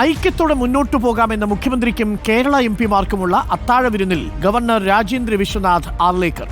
ഐക്യത്തോടെ മുന്നോട്ടു പോകാമെന്ന മുഖ്യമന്ത്രിക്കും കേരള എം പിമാർക്കുമുള്ള അത്താഴ വിരുന്നിൽ ഗവർണർ രാജേന്ദ്ര വിശ്വനാഥ് ആർലേക്കർ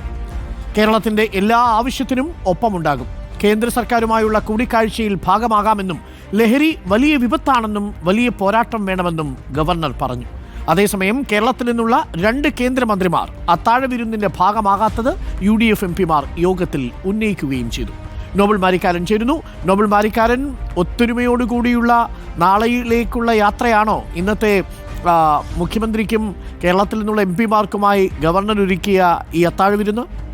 കേരളത്തിന്റെ എല്ലാ ആവശ്യത്തിനും ഒപ്പമുണ്ടാകും. കേന്ദ്ര സർക്കാരുമായുള്ള കൂടിക്കാഴ്ചയിൽ ഭാഗമാകാമെന്നും ലഹരി വലിയ വിപത്താണെന്നും വലിയ പോരാട്ടം വേണമെന്നും ഗവർണർ പറഞ്ഞു. അതേസമയം കേരളത്തിൽ നിന്നുള്ള രണ്ട് കേന്ദ്രമന്ത്രിമാർ അത്താഴ വിരുന്നിന്റെ ഭാഗമാകാത്തത് യു ഡി എഫ് എം പിമാർ യോഗത്തിൽ ഉന്നയിക്കുകയും ചെയ്തു. നോബൽ മാരിക്കാരൻ ചേരുന്നു. നോബൽ മാരിക്കാരൻ ഒത്തൊരുമയോടുകൂടിയുള്ള നാളെയിലേക്കുള്ള യാത്രയാണോ? ഇന്നത്തെ മുഖ്യമന്ത്രിക്കും കേരളത്തിൽ നിന്നുള്ള എം പിമാർക്കുമായി ഗവർണർ ഒരുക്കിയ ഈ അത്താഴ വിരുന്ന്?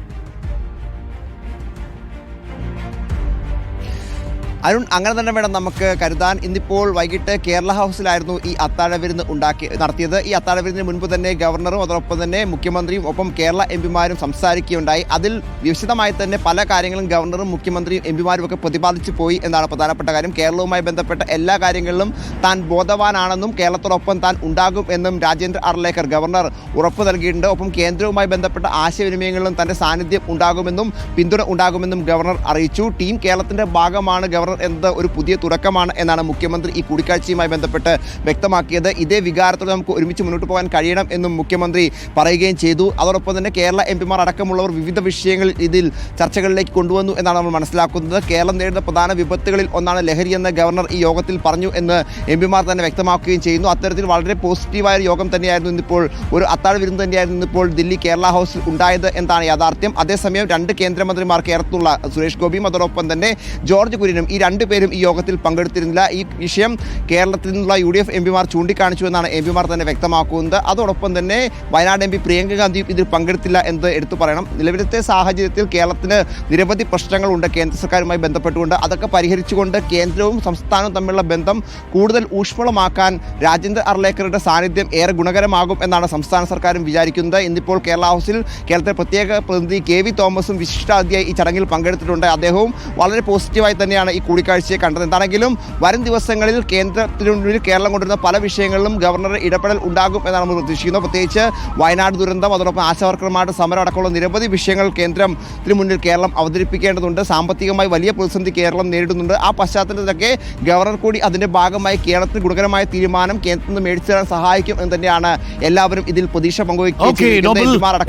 അരുൺ അങ്ങനെ തന്നെ വേണം നമുക്ക് കരുതാൻ ഇന്നിപ്പോൾ വൈകിട്ട് കേരള ഹൗസിലായിരുന്നു ഈ അത്താഴ വിരുന്ന് ഉണ്ടാക്കി നടത്തിയത്. ഈ അത്താഴവിരുന്നിന് മുൻപ് തന്നെ ഗവർണറും അതോടൊപ്പം തന്നെ മുഖ്യമന്ത്രിയും ഒപ്പം കേരള എം പിമാരും സംസാരിക്കുകയുണ്ടായി. അതിൽ വിശദമായി തന്നെ പല കാര്യങ്ങളും ഗവർണറും മുഖ്യമന്ത്രിയും എം പിമാരും ഒക്കെ പ്രതിപാദിച്ചു പോയി എന്നാണ് പ്രധാനപ്പെട്ട കാര്യം. കേരളവുമായി ബന്ധപ്പെട്ട എല്ലാ കാര്യങ്ങളിലും താൻ ബോധവാനാണെന്നും കേരളത്തോടൊപ്പം താൻ ഉണ്ടാകും എന്നും രാജേന്ദ്ര അർലേക്കർ ഗവർണർ ഉറപ്പ് നൽകിയിട്ടുണ്ട്. ഒപ്പം കേന്ദ്രവുമായി ബന്ധപ്പെട്ട ആശയവിനിമയങ്ങളിലും തന്റെ സാന്നിധ്യം ഉണ്ടാകുമെന്നും പിന്തുണ ഉണ്ടാകുമെന്നും ഗവർണർ അറിയിച്ചു. ടീം കേരളത്തിന്റെ ഭാഗമാണ് ഗവർണർ എന്നത് ഒരു പുതിയ തുടക്കമാണ് എന്നാണ് മുഖ്യമന്ത്രി ഈ കൂടിക്കാഴ്ചയുമായി ബന്ധപ്പെട്ട് വ്യക്തമാക്കിയത്. ഇതേ വികാരത്തോടെ നമുക്ക് ഒരുമിച്ച് മുന്നോട്ട് പോകാൻ കഴിയണം എന്നും മുഖ്യമന്ത്രി പറയുകയും ചെയ്തു. അതോടൊപ്പം തന്നെ കേരള എം പിമാർ അടക്കമുള്ളവർ വിവിധ വിഷയങ്ങൾ ഇതിൽ ചർച്ചകളിലേക്ക് കൊണ്ടുവന്നു എന്നാണ് നമ്മൾ മനസ്സിലാക്കുന്നത്. കേരളം നേരിടുന്ന പ്രധാന വിപത്തുകളിൽ ഒന്നാണ് ലഹരി എന്ന് ഗവർണർ ഈ യോഗത്തിൽ പറഞ്ഞു എന്ന് എം പിമാർ തന്നെ വ്യക്തമാക്കുകയും ചെയ്യുന്നു. അത്തരത്തിൽ വളരെ പോസിറ്റീവായ യോഗം തന്നെയായിരുന്നു ഇന്നിപ്പോൾ ഒരു അത്താഴ വിരുന്ന് തന്നെയായിരുന്നു ഇന്നിപ്പോൾ ദില്ലി കേരള ഹൗസിൽ ഉണ്ടായത് എന്താണ് യാഥാർത്ഥ്യം. അതേസമയം രണ്ട് കേന്ദ്രമന്ത്രിമാർ കേരളത്തിലുള്ള സുരേഷ് ഗോപിയും അതോടൊപ്പം തന്നെ ജോർജ് കുര്യനും ഈ രണ്ടുപേരും ഈ യോഗത്തിൽ പങ്കെടുത്തിരുന്നില്ല. ഈ വിഷയം കേരളത്തിൽ നിന്നുള്ള യു ഡി എഫ് എം പിമാർ ചൂണ്ടിക്കാണിച്ചു എന്നാണ് എം പിമാർ തന്നെ വ്യക്തമാക്കുന്നത്. അതോടൊപ്പം തന്നെ വയനാട് എം പി പ്രിയങ്ക ഗാന്ധിയും ഇതിൽ പങ്കെടുത്തില്ല എന്ന് എടുത്തു പറയണം. നിലവിലത്തെ സാഹചര്യത്തിൽ കേരളത്തിന് നിരവധി പ്രശ്നങ്ങളുണ്ട് കേന്ദ്ര സർക്കാരുമായി ബന്ധപ്പെട്ടുകൊണ്ട്. അതൊക്കെ പരിഹരിച്ചുകൊണ്ട് കേന്ദ്രവും സംസ്ഥാനവും തമ്മിലുള്ള ബന്ധം കൂടുതൽ ഊഷ്മളമാക്കാൻ രാജേന്ദ്ര അർലേക്കറുടെ സാന്നിധ്യം ഏറെ ഗുണകരമാകും എന്നാണ് സംസ്ഥാന സർക്കാരും വിചാരിക്കുന്നത്. ഇന്നിപ്പോൾ കേരള ഹൗസിൽ കേരളത്തിലെ പ്രത്യേക പ്രതിനിധി കെ വി തോമസും വിശിഷ്ടാതിഥിയായി ഈ ചടങ്ങിൽ പങ്കെടുത്തിട്ടുണ്ട്. അദ്ദേഹവും വളരെ പോസിറ്റീവായി തന്നെയാണ് ഈ കൂടിക്കാഴ്ചയെ കണ്ടത്. എന്താണെങ്കിലും വരും ദിവസങ്ങളിൽ കേന്ദ്രത്തിനുള്ളിൽ കേരളം കൊണ്ടുവരുന്ന പല വിഷയങ്ങളിലും ഗവർണർ ഇടപെടൽ ഉണ്ടാകും എന്നാണ് നമ്മൾ പ്രതീക്ഷിക്കുന്നത്. പ്രത്യേകിച്ച് വയനാട് ദുരന്തം അതോടൊപ്പം ആശാവർക്കർമാരുടെ സമരം അടക്കമുള്ള നിരവധി വിഷയങ്ങൾ കേന്ദ്രത്തിന് മുന്നിൽ കേരളം അവതരിപ്പിക്കേണ്ടതുണ്ട്. സാമ്പത്തികമായി വലിയ പ്രതിസന്ധി കേരളം നേരിടുന്നുണ്ട്. ആ പശ്ചാത്തലത്തിലൊക്കെ ഗവർണർ കൂടി അതിന്റെ ഭാഗമായി കേരളത്തിന് ഗുണകരമായ തീരുമാനം കേന്ദ്രത്തിൽ നിന്ന് മേടിച്ചു തരാൻ സഹായിക്കും എന്ന് തന്നെയാണ് എല്ലാവരും ഇതിൽ പ്രതീക്ഷ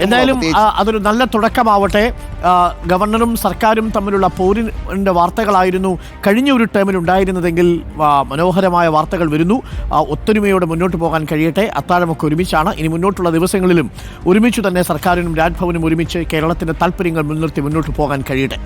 എന്തായാലും അതൊരു നല്ല തുടക്കമാവട്ടെ. ഗവർണറും സർക്കാരും തമ്മിലുള്ള പോരിന്റെ വാർത്തകളായിരുന്നു. കഴിഞ്ഞ ഒരു ടേമിൽ ഉണ്ടായിരുന്നതെങ്കിൽ മനോഹരമായ വാർത്തകൾ വരുന്നു. ഒത്തൊരുമയോടെ മുന്നോട്ട് പോകാൻ കഴിയട്ടെ. അത്താഴമൊക്കെ ഒരുമിച്ചാണ്. ഇനി മുന്നോട്ടുള്ള ദിവസങ്ങളിലും ഒരുമിച്ച് തന്നെ സർക്കാരിനും രാജ്ഭവനും ഒരുമിച്ച് കേരളത്തിന്റെ താല്പര്യങ്ങൾ മുൻനിർത്തി മുന്നോട്ട് പോകാൻ കഴിയട്ടെ.